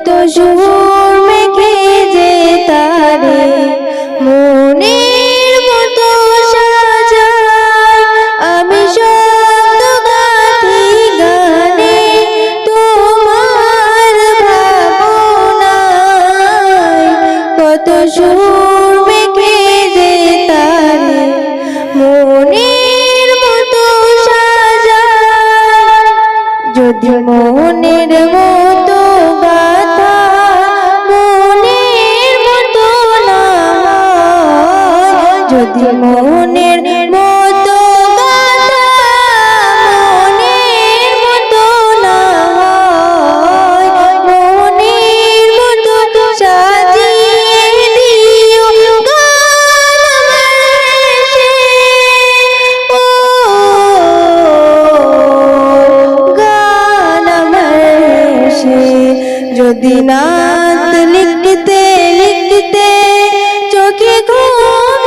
কত সুর মেখে যে তারে মনের মতো সাজায়। তোমার ভাবনায়। কত সুর আমার সে। যদি নাত লিখতে লিখতে চোখে ঘুম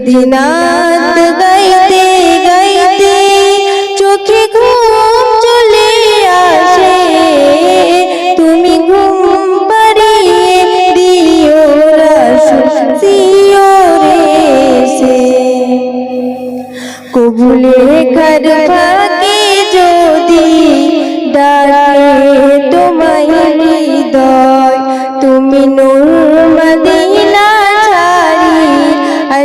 যদি নাত গাইতে গাইতে চোখে ঘুম চলে আসে। তুমি ঘুম পাড়িয়ে দিও রাসূল শিওরে সে কবুলে কার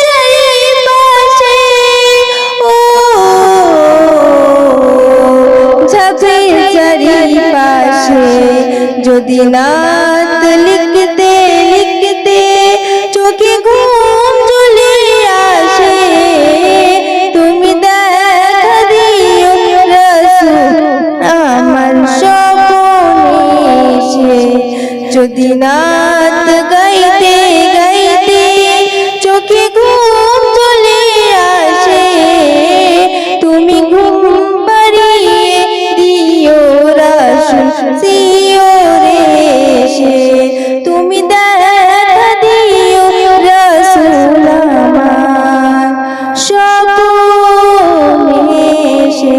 চারিপাশে ও ঝাপে চারিপাশে যদি নাত লিখতে লিখতে চোখে ঘুম দিনাত গাইতে গাইতে চোখে ঘুম চলে আসে। তুমি ঘুম পারিয়ে দিও রাসুল রে সে তুমি দেখা দিও রাসুল আমার সকলে সে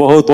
বহুত